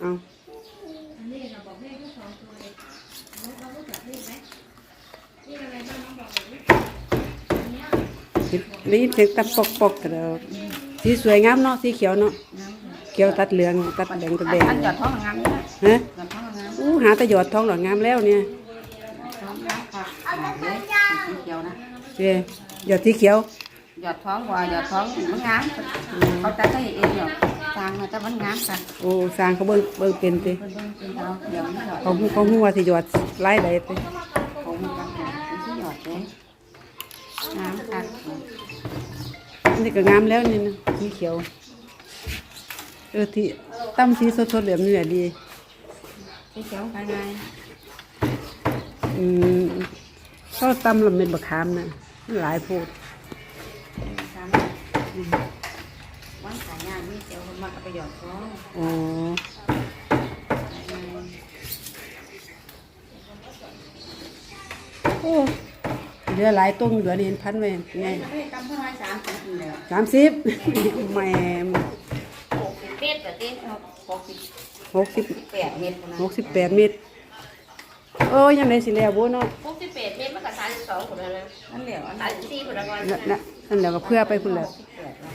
เอาอันนี้เราบอกเลขแค่สองตัวเองเราเรารู้จักเลขไหมเลขอะไรบ้างน้องบอกเลยอันเนี้ยได้ยินเสียงตับปอกปอกกระเดาสีสวยงามเนาะสีเขียวเนาะเขียวตัดเหลืองตัดแดงตัดแดงอันหยอดท้องงามนะฮะหยอดท้องงามอู้หาแตะหยอดทองหลอดงามแล้วเนี่ยท้องงามค่ะเลยสีเขียวนะเจ้หยอดสีเขียวหยอดท้องกว่าหยอดท้องมันงามเขาตัดให้เองหรอก สร้างมาแต่มันงามค่ะโอ้สร้างเขาเบิ่งเบิ่งเป็นติเพิ่นเบิ่งเป็นเราเดี๋ยวมันหยอดเขาฮู้เขาฮู้ว่าสิหยอดหลายใดติผมมันกันค่ะเป็นที่หยอดเลยงามค่ะอันนี้ก็งามแล้วนี่นะสีเขียว เออที่ตั้มสีสดๆแบบนี้แหละดีสีเขียวภายในอืมเขาตั้มลำเม็ดบะขามนะมันหลายโพด สาม วันขายงานมีเจียวคนมากกับไปหยอดท้องอ๋อภายในโอ้เหลือหลายต้นเหลือนี่เห็นพันไว้ไงไม่ตำเท่าไรสามสิบอยู่แล้วสามสิบแหม่หกสิบเมตรแต่เต้นหกสิบหกสิบแปดเมตรนะหกสิบแปดเมตรเออยังไงสิแล้วบ่เนาะหกสิบแปดเมตรมันก็สามสิบสองคนแล้วนะนั่นเหลียวอันสานั้มนสิบสี่คนละวันนั่นน่ะนั่นแหละก็เพื่อไปพุ่นแหล้วสิบแปดแล้ว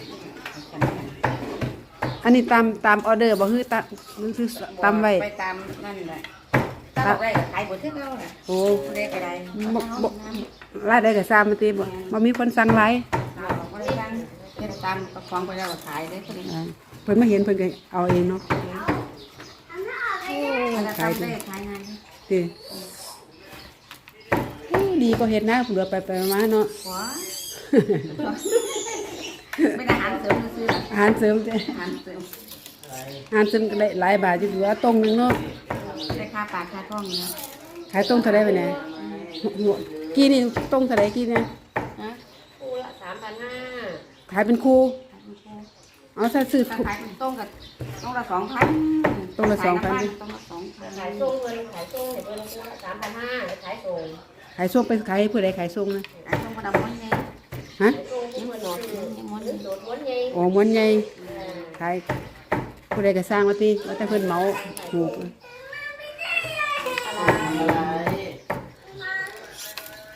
อันนี้ตามตามออเดอร์บ่คือตามคือตามไว้ ไปตามนั่นแหละถ้าเราได้ขายบทที่เราน่ะโอ้ได้ก็ได้บ่บ่รายได้ก็ซ้ำมาติบ่บ่มีคนสั่งหลายเราก็ได้ตั้งเฮ็ดตามประคองไปเราขายได้คนนี้อ่าเพิ่นมาเห็นเพิ่นก็เอาเองเนาะเราทำได้ขายงานติโอ้ดีก็เฮ็ดนะเหลือไปไปมาเนาะ หัว ไม่ได้หารเสริมซื้ออาหารเสริมจ้ะหารเสริมอาหารเสริมก็ได้หลายบาทอยู่เหลือตรงหนึงเนาะได้ค่าปากค่าท้องเนี่ยขายตรงเท่าไดไปเนี่ยหัวกี่นี่ตรงเท่าไดกี่เนี่ยนะคู่ละสามพันห้าขายเป็นคู่เอาถ้าซื้อถ้าถูก ขายเป็นต้งกับต้งละสองพันต้งละ2,000ต้งละสองพันขายส่งเงินขายส่งเห็นเงินคู่ละสามพันห้าขายส่งขายส่งไปขายให้ผู้ใดขายส่งนะ ขายต้งกระดำมันไงฮะ ขายส่ง ที่มันหนอนอยู่โดดม้วนไงอ๋อม้วนใหญ่ขายผู้ใดก็สร้างมาติแล้วแต่เพิ่นเหมาถูก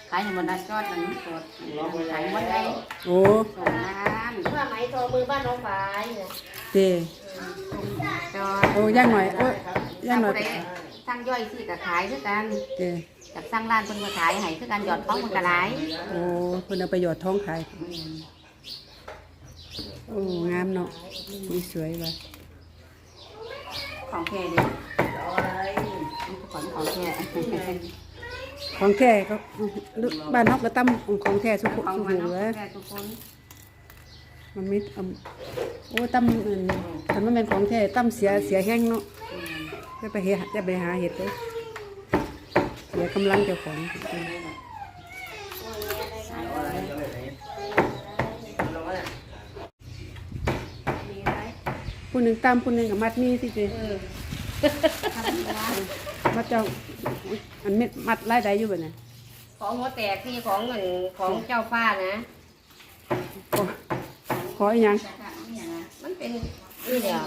ขายในบรรดาจอดมันสดขายมันไงโอ้ส่งน้ำเมื่อไหมโทรมือบ้านน้องฝายเนี่ยเต้จอดโอ้ย่างหน่อยโอ้ย่างหน่อยสั่งย่อยสิกับขายคือกันเต้จากสั่งร้านคนมาขายให้คือกันหยอดท้องมันกระไรโอ้เพิ่นเอาไปหยอดท้องขาย โอ้งามเนาะนี่สวยว่ะของแค่เดียวของของแค่ของแท้ก็บ้านเฮาก็ตำของแท้สุขของสุมันขเหลือแค่ทุกคนมันไม่เอาโอ้ตั้มอันคันมันเป็นของแท้ตั้มเสียเสียแห้งเนาะจะไปเฮ็ดจะไปหาเห็ดเลยเสียกำลังเจ้าของ มีอะไร ผู้หนึ่งตั้มผู้หนึ่งกับมัดมีสิเจทำร้านมัดเจ้าอันเม็ดมัดไล่ได้อยู่บ่เนี่ยของหัวแตกที่ของเงินของเจ้าฟ้านะ ขอขออีหยังมันเป็นนี่เดียว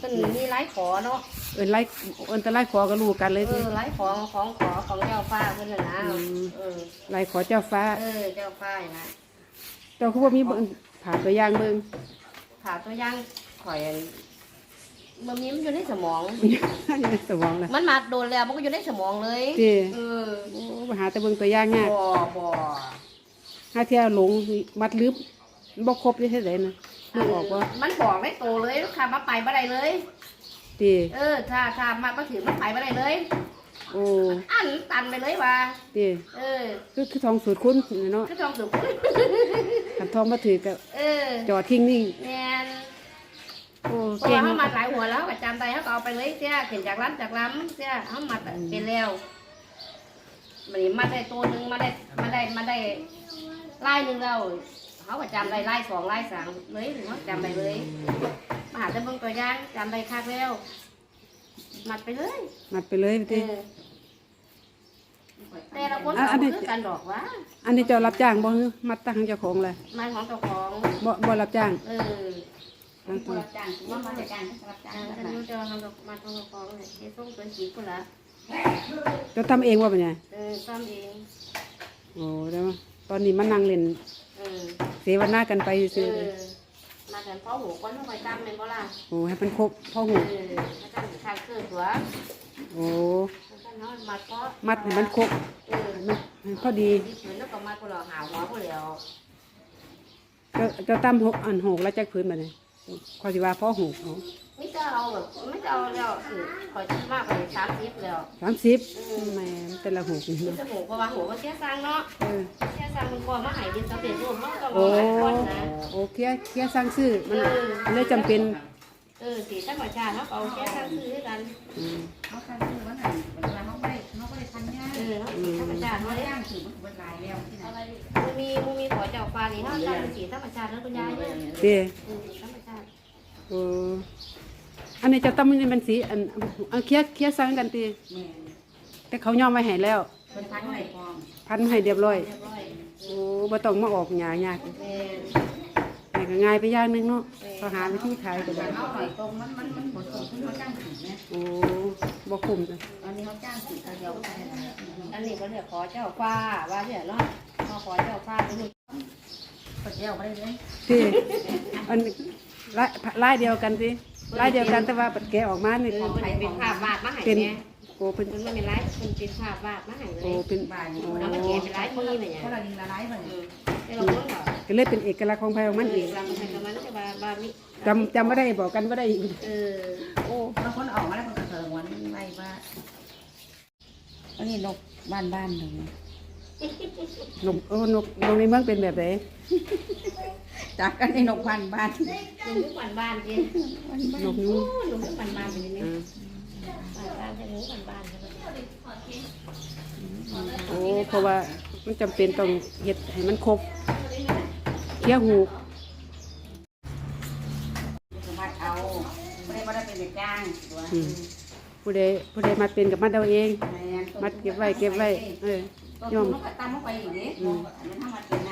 เป็นมีไร้ขอเนาะเอิ้นไล่เอิ้นแต่ไล่ขอก็รู้กันเลยเอสิ อไร้ของของขอของเจ้าฟ้าเพื่อนน่ะนะเออไล่ขอเจ้าฟ้า เออเจ้าฟ้านะเจ้าคือว่ามีเบิ่ง ผ่าตัวอย่างเบิ่งผ่าตัวอย่างข่อยมันมีมันอยู่ในสมอง อยู่ในสมองล่ะมันมาโดนแล้วมันก็อยู่ในสมองเลยติเออโอ้ไปหาแต่เบิ่งตัวอย่างยากบ่บ่หาเที่ยวหลงมัดลึบบ่ครบได้เท่าใดนะนึกออกว่ามันบอกได้โตเลยลูกค้ามาไปบ่ได้เลยติเออถ้าถ้ามาก็ถือมาไปบ่ได้เลย โอ้อันตันไปเลยว่าติเออ คือคือทองสูตรคุณเนาะคือทองสุกขันทองมาถือกับเออจอทิ้งนิ่งแม่นโอ้เพราะเก่งว่าเขามาหลายหัวแล้วก็จำได้เขาก็เอาไปเลยเสียเข็นจากร้านจากร้านเสียเขามัดเป็นแล้วมันนี้มาได้ตัวหนึ่งมาได้มาได้มาได้ไล่หนึ่งแล้วเขาก็จำได้ไล่สองไล่สามเลยเขาจำได้เลยมาหาแต่เบิ่งตัวอย่างจำได้คักแล้ว มัดไปเลยมัดไปเลยเอติอแต่ละคนเขาคือกันดอกว่าอันนี้เจ้ารับจ้างบ่ฮือมัดตั้งเจ้าของเลยไม้ของเจ้าของ บ่บ่รับจ้างเออมันผู้รับจ้างว่ามาจากการรับจ้างอ่ากันฉันนะรู้จะทำดอกมาทำดอกฟองเนี่ยเจ๊ส่งตัวจีบคนละเจ้าทำเองว่าเป็นไงเออซ้ำเองโอ้แล้วตอนนี้มานั่งเล่นเออเสวนากันไปเอซื้ออ มากันพ่อหูก้อนต้องคอยตำเป็นบ่ล่ะโอ้ให้มันครบพ่อหูเออมาตำข้างคือตัวโอ้แล้วก็นอนมัดก็มัดให้มันครบเออมันให้พอดีที่ผืนแล้วก็มัดคนละหาวหัวคนเดียวเจ้าเจ้าตั้มหกอันหกแล้วจักพื้นมาเนี่ยข้อสิว่าพ่อหู ไม่จะเอาแบบไม่จะเอาแล้วคือคอยที่มากกว่าสามสิบแล้วสามสิบแหม่แต่ละหูนี่มันเนาะจะหูเพราะว่าหูก็เสียสังเนาะเออเสียสังมันก่อนมาใหายดินสำเร็จรูปมันก็รโอ้อหลายคนนะ โอ้เคลียร์เคลียร์สร้างซื้อมันมันเลยจำเป็นเออสีธรรมชาติเขาก็เอาเสียสังซื้อด้วยกันอืมเขาคันคือว่าไหนเวลาเขาไม่เขาไม่ได้ทันยาเออเขาสีธรรมชาติเขาเขาได้ได้ย่างถือมันเป็นลายแล้วที่ไหนมันมีมันมีขอเจ้าฟ้านี่เขาตั้งเป็นสีธรรมชาติแล้วคุณยายเนี่ยเด้เออสีธรรมชาติโอ้อั นนี้เจะตั้มมันเป็นสีอันอันเคลียร์เคลียร์สร้างกันตีแม่แต่เขายอมไว้ให้แล้ว เป็นพันไหนพร้อมพันให้เรียบร้อย เรียบร้อยโอ้บ่ต้องมาออกหยายากเออแต่ก็ง่ายไปอย่างหนึงเนาะเขาหาวิธีขายก็ได้เอาหน่อยตรงมันมันมันหมดตรงที่เขาจ้างถือเนี่ยโอ้บ่คุ้มจ้ะตอนนี้เขาจ้างถือเดียวก็ได้อันนี้ก็เรียกขอเจ้าฟ้าว่าเนี่ยเนาะพอขอเจ้าฟ้าเป็นก็เดียวก็ได้เลยที่อันลายลายเดียวกันสิ ลายเดียวกันแต่ว่าปัดแกะออกมานี่เออเป็นเป็นภาพวาดมาให้เป็นเนี่ยโอ้เป็นมันไม่เป็นไรเป็นเป็นภาพวาดมาให้เลโอ้ยเป็นบ้านนี้โอ้แล้วมันเขียนเป็นลายมือเนี่ยเพราะเราดินละลายไปอืมให้เราเพิ่งเหรอก็เลยเป็นเอกลักษณ์ของไผของมันเองเราเป็นกำมันจะบาบามิจำจำบ่ได้บอกกันบ่ได้อีกเออโอ้บางคนออกมาแล้วคนกระเทิงวันไล่ว่าอันนี้นกบ้านบ้านหนึ่งนกโอ้นกนกในเมืองเป็นแบบไหน จากกันในนกพันบ้านลุงทุกวันบ้านจริงนกโอ้นู้ลุงทุกวันบ้านเป็นยังไงอ่าบ้านบ้านใช่ลุงวันบ้านใช่ไหมโอ้เพราะว่ามันจำเป็นต้องเฮ็ดให้มันครบเคี้ยวหูสมบัติเอาไม่ได้ไม่ได้เป็นเด็กจ้างตัวอืมผู้ใดผู้ใดมาเป็นกับมัดเอาเองแม่มัดเก็บไว้เก็บไว้เออตัวยอมนกกระตั้มเข้าไปอย่างนี้มันทำมาเป็นนะ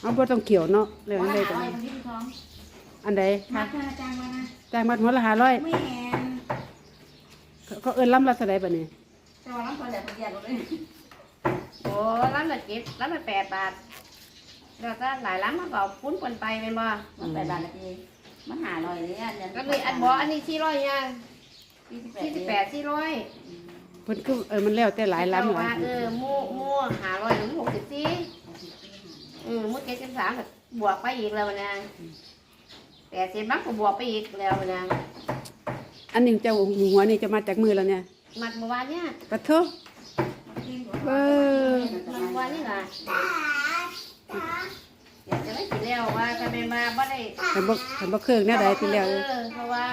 เอาบ่ต้องเกี่ยวเนาะเรื่องว่าอะไรหากันอ้อยคนที่ท้องอันใดมาค่าจ้างมานะจ่ายมัดหัวละ500ไม่แหนเขาเอิ้นลำละเท่าใดบัดนี้แต่ว่าน้ำคนแหลกคนแยกกันเลยโอ้ร้านละเจ็ดร้านละแปดบาทแล้วก็หลายร้านมาบอกปุ้นปนไปเป็นบ่มันแปดบาทนาทีมันหาลอยเลยอันนี้ก็เลยอันบอกอันนี้สี่ร้อยยังสี่สิบแปดสี่ร้อยเพิ่นคือเออมันแล้วแต่หลายลำหเอลายเออหมู่หมู่หาร้อยหรือหกสิบสี่เออหมู่เจ็ดสิบสามก็บวกไปอีกแล้วนะแปดสิบมักก็บวกไปอีกแล้วนะอันนี้เจ้าหัวนี่จะมาจากมือแล้วเนี่ยมัดเมื่อวานเนี่ยปะโทเออมัดเมื่อวานนี่ล่ะอยากจะได้กินแล้วว่าจะเป็นมาบ่ได้คันบ่คันบ่เครื่องแน่ใดที่แล้วเออเพราะว่า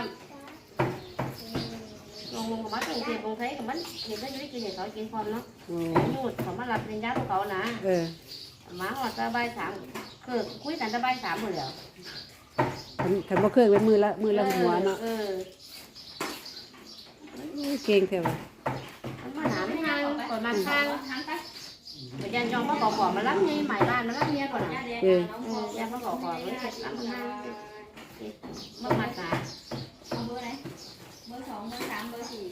ลงลงกับมันกรุงเทพกรุงไทยกับมันเห็นได้อยู่ได้กินอย่างเขากินพร้อมเนาะโอ้ยูดเขามารับปริญญาของเขานะเออห มาหอดตะใบายสามคือคุยกันตะใบายสามหมดแล้วคันคันบ่เครื่องเป็นมือละมือละหัวเนาะเออเก่งแท้ว่ะมันมาหาไม่ทางก่อนมาทางไปยันยองมาบอกบอกมารับเมียใหม่บ้านมารับเมียก่อนนะเออเออยันมาบอกบอกเลยเสร็จรับงานเมื่อมาสาเบอร์ไหนเบอร์สองเบอร์สามเบอร์สี่